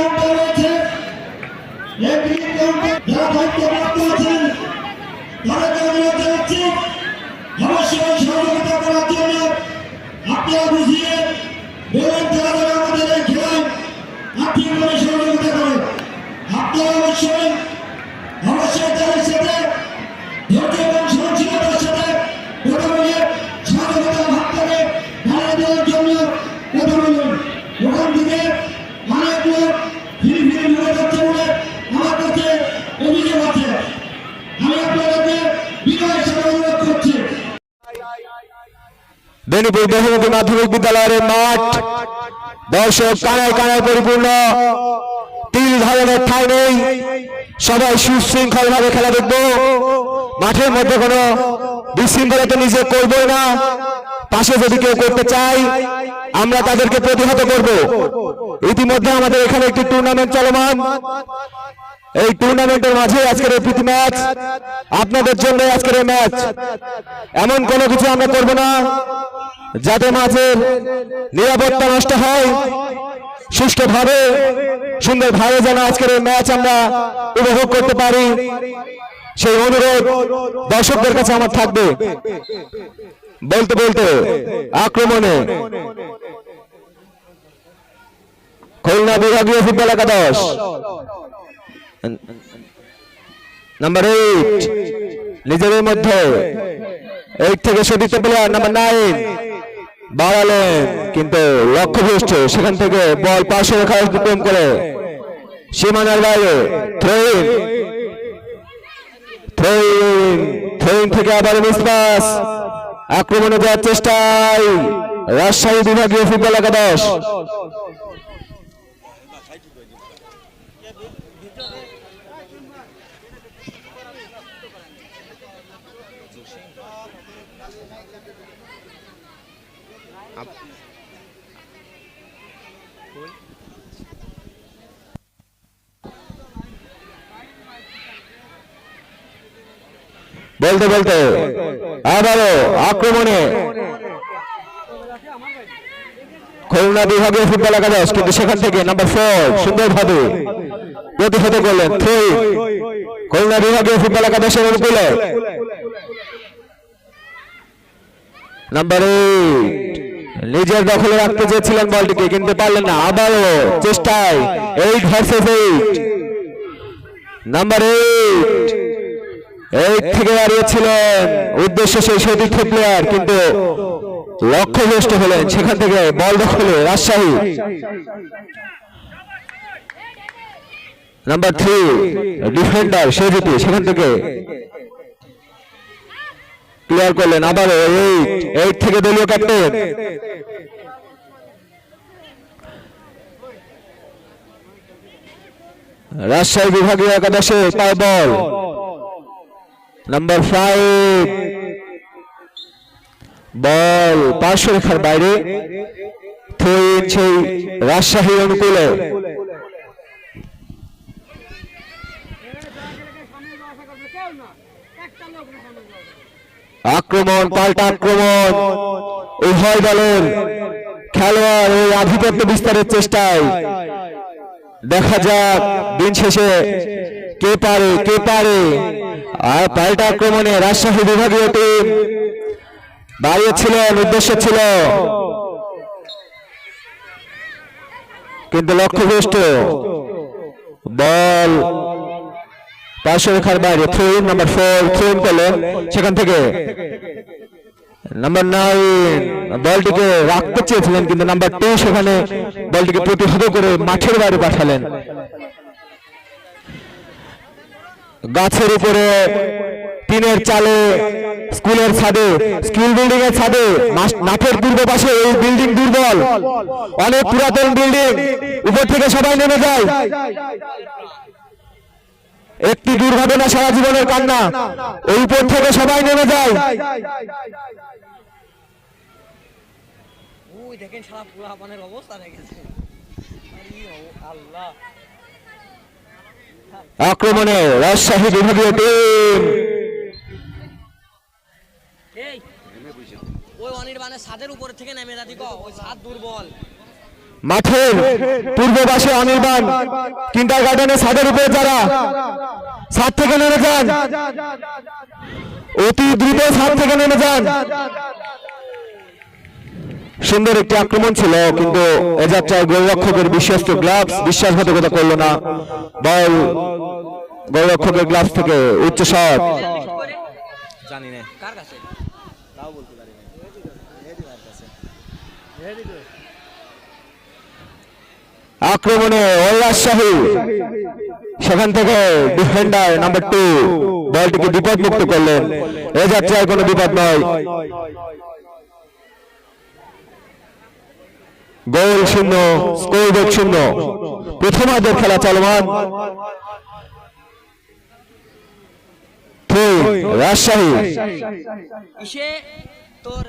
Counter রয়েছে এই green counter যারা দায়িত্বপ্রাপ্ত আছেন তাদেরকে অনুরোধ বেনিপুর বহুমুখী মাধ্যমিক বিদ্যালয়ের মাঠ দর্শক কানায় কানায় পরিপূর্ণ। তিল ধরনের ঠাই নেই। সবাই সুশৃঙ্খল ভাবে খেলা দেখব। মাঠের মধ্যে কোনো বিশৃঙ্খলা তো নিজে করব না। পাশে যদি কেউ করতে চাই আমরা তাদেরকে প্রতিহত করব। ইতিমধ্যে আমাদের এখানে একটি টুর্নামেন্ট চলমান। এই টুর্নামেন্টের মাঝে আজকের এই প্রীতি ম্যাচ, আপনাদের জন্য আজকের এই ম্যাচ। এমন কোনো কিছু আমরা করব না যাতে মাঝের নিরাপত্তা নষ্ট হয়, সুষ্ঠুভাবে, সুন্দরভাবে যেন আজকের এই ম্যাচ আমরা উপভোগ করতে পারি। সেই অনুরোধ দর্শকদের কাছে আমার থাকবে। বলতে বলতে আক্রমণে খুলনা বিভাগীয় ফুটবল একাদশ। নাম্বার এইট নিজেদের মধ্যে এইট থেকে সতীর্থ প্লেয়ার নাম্বার নাইন বাড়ালেন, কিন্তু লক্ষ্যভ্রষ্ট সেখান থেকে বল পাশে রেখা অতিক্রম করে। সীমানার বাইরে থ্রোইন থ্রোইন থ্রোইন থেকে আবার মিসপাস আক্রমণে যাওয়ার চেষ্টায় রাজশাহী বিভাগীয় ফুটবল একাদশ। বলতে বলতে। আবারও আক্রমণে। খুলনা বিভাগীয় ফুটবল একাদশ, কিন্তু সেখান থেকে নাম্বার ফোর সুন্দরভাবে প্রতিহত করলেন। থ্রি। খুলনা বিভাগীয় ফুটবল একাদশের অনুকূলে। নাম্বার এইট নিজের দখলে রাখতে চেয়েছিলেন বলটিকে, কিন্তু পারলেন না। আবারও চেষ্টায় eight versus eight. Number eight. Eight থেকে দাঁড়িয়েছিলেন উদ্দেশ্য সেই সতীর্থ প্লেয়ার কিন্তু লক্ষ্য লক্ষ্যভ্রষ্ট হলেন। সেখান থেকে বল দখলে, Rajshahi. Number three, defender Sejuti, সেখান থেকে ক্লিয়ার করলেন। আবারও এইট এইট থেকে দলীয় ক্যাপ্টেন রাজশাহী বিভাগীয় একাদশে পায় বল। নাম্বার ফাইভ বল পার্শ্ব রেখার বাইরে। থ্রোইন সেই রাজশাহী অনুকূলে। আক্রমণ, পাল্টা আক্রমণ। উভয় দলের খেলোয়াড় ওই আধিপত্য বিস্তারের চেষ্টায়। দেখা যাক দিন শেষে কে পারে কে পারে। আর পাল্টা আক্রমণে রাজশাহী বিভাগীয় টিম দাঁড়িয়েছিলেন, উদ্দেশ্য ছিল। কিন্তু লক্ষ্যভ্রষ্ট বল পার্শ্ব রেখার বাইরে থ্রোইন নাম্বার ফোর থ্রোইন করলেন সেখান থেকে। নাম্বার নাইন, বলটিকে রাখতে চেয়েছিলেন, কিন্তু নাম্বার টু সেখানে বলটিকে প্রতিহত করে মাঠের বাইরে পাঠালেন। গাছের উপরে, টিনের চালে, স্কুলের ছাদে, স্কুল বিল্ডিং এর ছাদে মাঠের পূর্ব পাশে এই বিল্ডিং দুর্বল। অনেক পুরাতন বিল্ডিং। উপর থেকে সবাই নেমে যায়। একটি দুর্ঘটনা সারা জীবনের কান্না। ওই উপর থেকে সবাই নেমে যায়। ওই দেখেন সারা পুরা পানের অবস্থা দেখেছে আল্লাহ। আক্রমণে রাজশাহী বিভাগীয় টিম। ওই অনির্বাণের ছাদের উপর থেকে নেমে ক ওই ছাদ দুর্বল। মাঠের পূর্ব পাশে অনির্বাণ কিন্ডার গার্ডেনের ছাদের উপরে যারা ছাদ থেকে নেমে যান। অতি দ্রুত ছাদ থেকে নেমে যান। সুন্দর একটি আক্রমণ ছিল, কিন্তু এ যাত্রায় গোলরক্ষকের বিশ্বস্ত গ্লাভস বিশ্বাসঘাতকতা করল না। বল গোলরক্ষকের গ্লাভস থেকে উচ্চ শট। জানি না। কার কাছে তাও বলতে পারি না মেহেদি ভাইয়ের কাছে আক্রমণে রাজশাহী সেখান থেকে ডিফেন্ডার নাম্বার টু বলটিকে বিপদ মুক্ত করলেন। এ যাত্রায় কোনো বিপদ নয়। গোল শূন্য, স্কোর বোর্ড শূন্য। প্রথমার্ধের খেলা চলমান। রাজশাহী তোর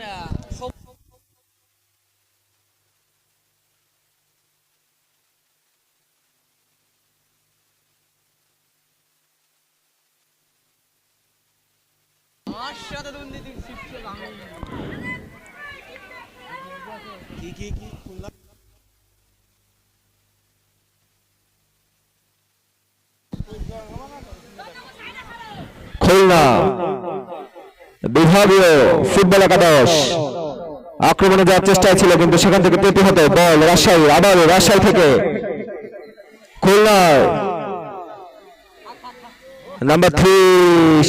খুলনা বিভাগীয় ফুটবল একাদশ। আক্রমণে যাওয়ার চেষ্টায় ছিল, কিন্তু সেখান থেকে পেতে হতো বল রাজশাহী, আবার রাজশাহী থেকে খুলনার নাম্বার থ্রি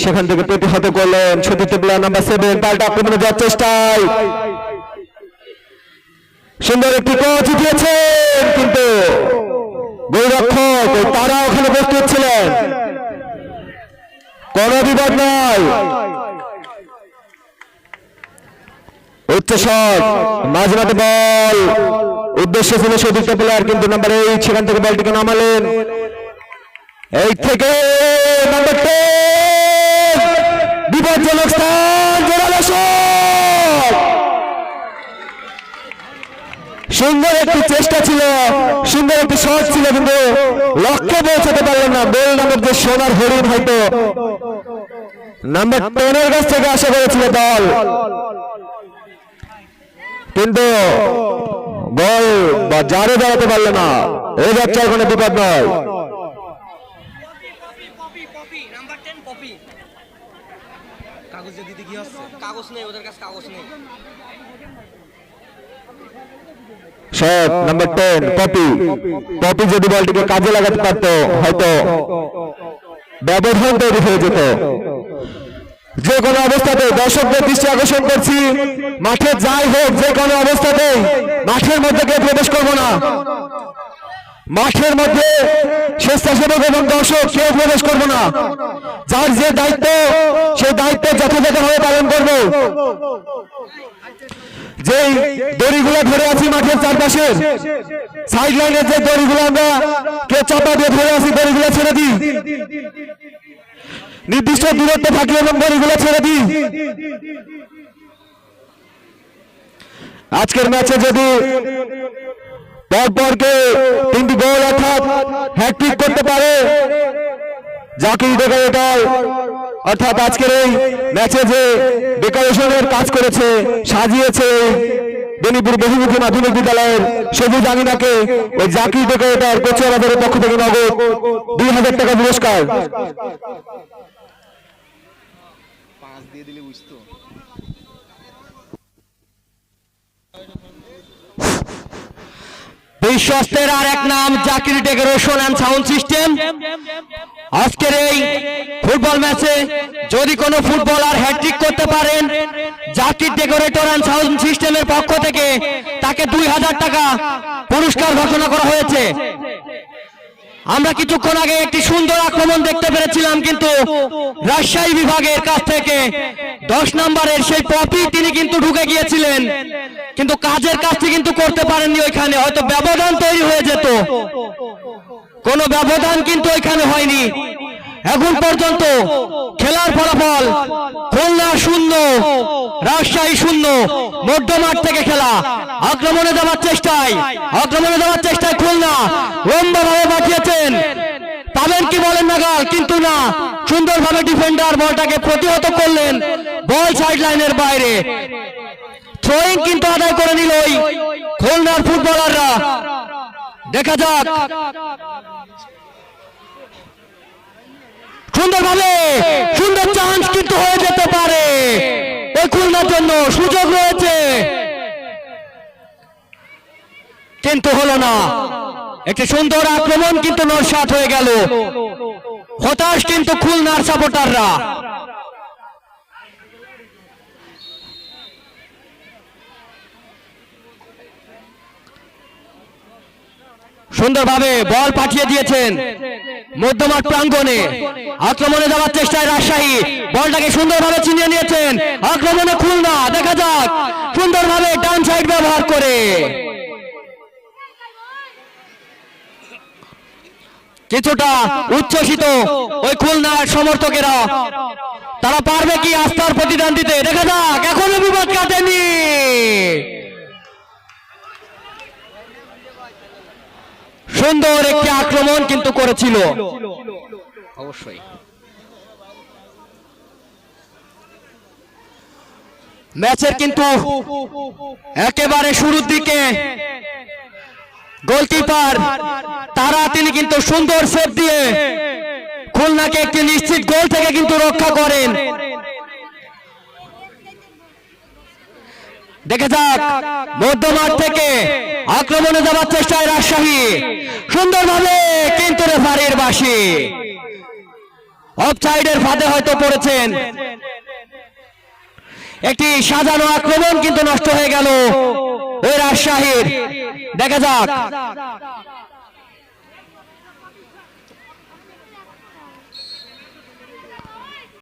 সেখান থেকে পেতে হতে করলেন সতীর্থ প্লেয়ার নাম্বার সেভেন পাল্টা আক্রমণে যাওয়ার চেষ্টায়। সুন্দর একটি কোচ দিয়েছেন কিন্তু গোলরক্ষক, তারা ওখানে প্রস্তুত ছিলেন। কোনো বিপদ নয় উচ্চ শট মাঝমাঠে বল। উদ্দেশ্য ছিল সতীর্থ প্লেয়ার কিন্তু নাম্বার এইট সেখান থেকে বলটিকে নামালেন। এই থেকে নাম্বার টেন বিপজ্জনক স্থান সুন্দর একটি চেষ্টা ছিল, সুন্দর একটি শট ছিল, কিন্তু লক্ষ্যে পৌঁছাতে পারলেন না। বেল নামের যে সোনার হরিণ হয়তো। নাম্বার টেনের কাছ থেকে আশা করেছিল দল। কিন্তু বল বা জারে দাঁড়াতে পারল না। এই যাত্রার কোনো বিপদ নয় পপি পপি পপি পপি নাম্বার 10 পপি কাগজ দিতে কি হচ্ছে কাগজ নেই, ওদের কাছে কাগজ নেই। Shot number ten Popy. Popy যদি বলটিকে কাজে লাগাতে পারতো, হয়তো ব্যবধান তৈরি হয়ে যেত। যে কোনো অবস্থাতে দর্শকদের দৃষ্টি আকর্ষণ করছি, মাঠে যাই হোক যে কোনো অবস্থাতে মাঠের মধ্যে কেউ প্রবেশ করব না। মাঠের মধ্যে স্বেচ্ছাসেবক এবং দর্শক কেউ প্রবেশ করব না। যার যে দায়িত্ব সেই দায়িত্ব যথাযথভাবে পালন করব। যেই দড়িগুলো ধরে আছি মাঠের চারপাশে সাইড লাইনের যে দড়িগুলো আমরা কে চাপা দিয়ে ধরে আছি, দড়িগুলো ছেড়ে দিই। নির্দিষ্ট দূরত্বে থাকি এবং দড়িগুলো ছেড়ে দিই। আজকের ম্যাচে যদি পরপরকে অর্থাৎ হ্যাট্রিক করতে পারে। জাকির ডেকোরেটর অর্থাৎ আজকের এই ম্যাচে যে ডেকোরেশনের কাজ করেছে, সাজিয়েছে বেনিপুর বহুমুখী মাধ্যমিক বিদ্যালয়ের সবুজ আমিনাকে ওই জাকির ডেকোরেটর কোচিয়া বাজারের পক্ষ থেকে নগদ দুই হাজার টাকা পুরস্কার। বিশ্বস্তের আর এক নাম, Zakir decoration and sound system আজকের এই ফুটবল ম্যাচে যদি কোনো ফুটবলার হ্যাট্রিক করতে পারেন, জাকির ডেকোরেটর অ্যান্ড সাউন্ড সিস্টেমের পক্ষ থেকে তাকে দুই হাজার টাকা পুরস্কার ঘোষণা করা হয়েছে। আমরা কিছুক্ষণ আগে একটি সুন্দর আক্রমণ দেখতে পেরেছিলাম, কিন্তু রাজশাহী বিভাগের কাছ থেকে দশ নম্বরের সেই পপি তিনি কিন্তু ঢুকে গিয়েছিলেন, কিন্তু কাজের কাজটি কিন্তু করতে পারেননি ওইখানে, হয়তো ব্যবধান তৈরি হয়ে যেত। কোনো ব্যবধান কিন্তু ওইখানে হয়নি। এখন পর্যন্ত খেলার ফলাফল খুলনা শূন্য, রাজশাহী শূন্য, মধ্যমাঠ থেকে খেলা। আক্রমণে যাওয়ার চেষ্টায়, আক্রমণে যাওয়ার চেষ্টায় খুলনা লম্বাভাবে বাঁচিয়েছেন পাবেন কি বলেন নাগাল? কিন্তু না, সুন্দরভাবে ডিফেন্ডার বলটাকে প্রতিহত করলেন, বল সাইড লাইনের বাইরে। থ্রোয়িং কিন্তু আদায় করে নিল ওই খুলনার ফুটবলাররা দেখা যাক। সুন্দরভাবে, সুন্দর চান্স কিন্তু হয়ে যেতে পারে। এই খুলনার জন্য সুযোগ রয়েছে। কিন্তু হলো না। একটি সুন্দর আক্রমণ কিন্তু নরসাত হয়ে গেল। হতাশ কিন্তু খুলনার সাপোর্টাররা সুন্দরভাবে বল পাঠিয়ে দিয়েছেন মধ্যমাঠ প্রাঙ্গণে। আক্রমণে যাওয়ার চেষ্টায় রাজশাহী। বলটাকে সুন্দরভাবে চিনিয়ে নিয়েছেন। আক্রমণে খুলনা। দেখা যাক। সুন্দরভাবে ডান সাইড ব্যবহার করে। কিছুটা উচ্ছ্বসিত ওই খুলনার সমর্থকেরা। তারা পারবে কি আস্থার প্রতিদান দিতে দেখা যাক এখনও বিপদ কাটেনি। সুন্দর একটি আক্রমণ কিন্তু করেছিল। অবশ্যই। ম্যাচের কিন্তু একেবারে শুরুর দিকে গোলকিপার তারা তিনি কিন্তু সুন্দর সেভ দিয়ে খুলনাকে একটি নিশ্চিত গোল থেকে কিন্তু রক্ষা করেন। দেখে যাক মধ্যমাঠ থেকে আক্রমণে যাওয়ার চেষ্টায় রাজশাহী। সুন্দরভাবে কিন্তু রেফারির বাসি অফসাইডের ফাঁদে হয়তো পড়েছেন। একটি সাজানো আক্রমণ কিন্তু নষ্ট হয়ে গেল ওই রাজশাহীর। দেখা যাক।